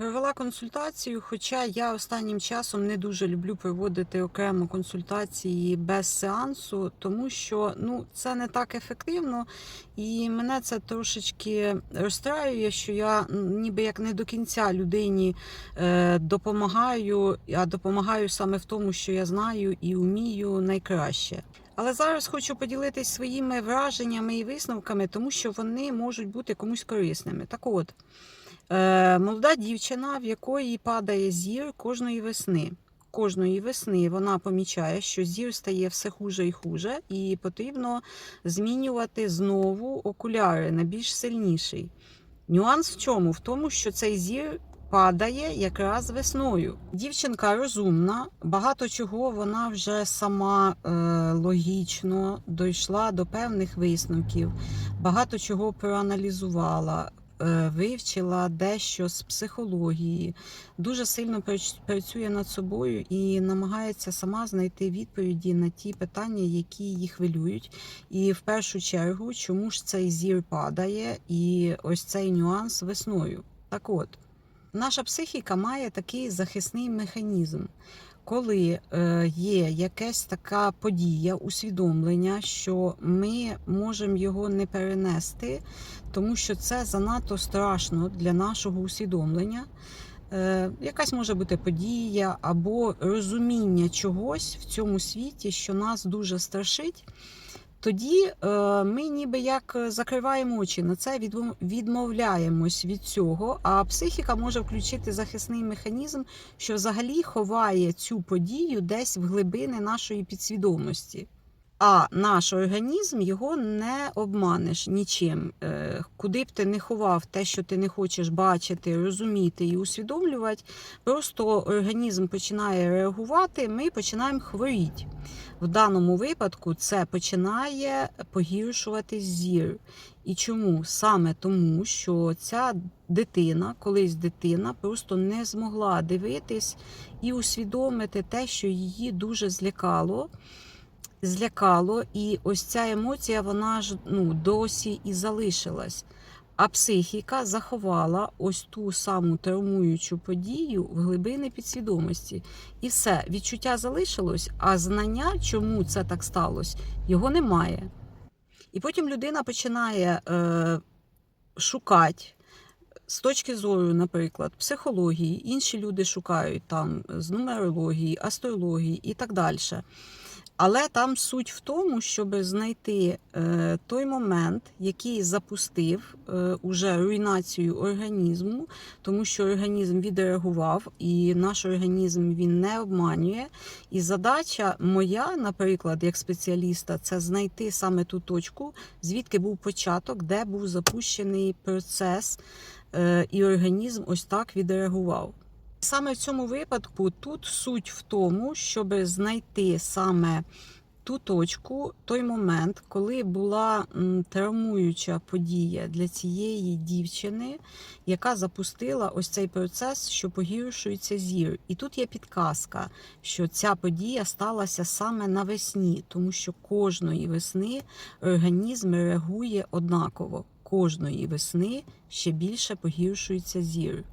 Провела консультацію, хоча я останнім часом не дуже люблю проводити окремо консультації без сеансу, тому що ну, це не так ефективно, і мене це трошечки розстраює, що я ніби як не до кінця людині е, допомагаю, а допомагаю саме в тому, що я знаю і вмію найкраще. Але зараз хочу поділитись своїми враженнями і висновками, тому що вони можуть бути комусь корисними. Так от. Е, молода дівчина, в якої падає зір кожної весни. Кожної весни вона помічає, що зір стає все хуже і хуже, і потрібно змінювати знову окуляри на більш сильніший. Нюанс в чому? В тому, що цей зір падає якраз весною. Дівчинка розумна, багато чого вона вже сама е, логічно дійшла до певних висновків, багато чого проаналізувала вивчила дещо з психології, дуже сильно працює над собою і намагається сама знайти відповіді на ті питання, які її хвилюють. І в першу чергу, чому ж цей зір падає, і ось цей нюанс весною. Так от, наша психіка має такий захисний механізм. Коли е, є якась така подія, усвідомлення, що ми можемо його не перенести, тому що це занадто страшно для нашого усвідомлення. Е, якась може бути подія або розуміння чогось в цьому світі, що нас дуже страшить. Тоді е, ми ніби як закриваємо очі на це, відмов- відмовляємось від цього. А психіка може включити захисний механізм, що взагалі ховає цю подію десь в глибини нашої підсвідомості. А наш організм його не обманеш нічим. Е, Куди б ти не ховав те, що ти не хочеш бачити, розуміти і усвідомлювати, просто організм починає реагувати, ми починаємо хворіти. В даному випадку це починає погіршувати зір. І чому? Саме тому, що ця дитина, колись дитина, просто не змогла дивитись і усвідомити те, що її дуже злякало злякало, і ось ця емоція, вона ж ну, досі і залишилась. А психіка заховала ось ту саму травмуючу подію в глибини підсвідомості. І все, відчуття залишилось, а знання, чому це так сталося, його немає. І потім людина починає е, шукати. З точки зору, наприклад, психології, інші люди шукають там з нумерології, астрології і так далі. Але там суть в тому, щоб знайти е, той момент, який запустив е, уже руйнацію організму, тому що організм відреагував, і наш організм він не обманює. І задача моя, наприклад, як спеціаліста, це знайти саме ту точку, звідки був початок, де був запущений процес, е, і організм ось так відреагував. Саме в цьому випадку тут суть в тому, щоб знайти саме ту точку, той момент, коли була травмуюча подія для цієї дівчини, яка запустила ось цей процес, що погіршується зір. І тут є підказка, що ця подія сталася саме навесні, тому що кожної весни організм реагує однаково. Кожної весни ще більше погіршується зір.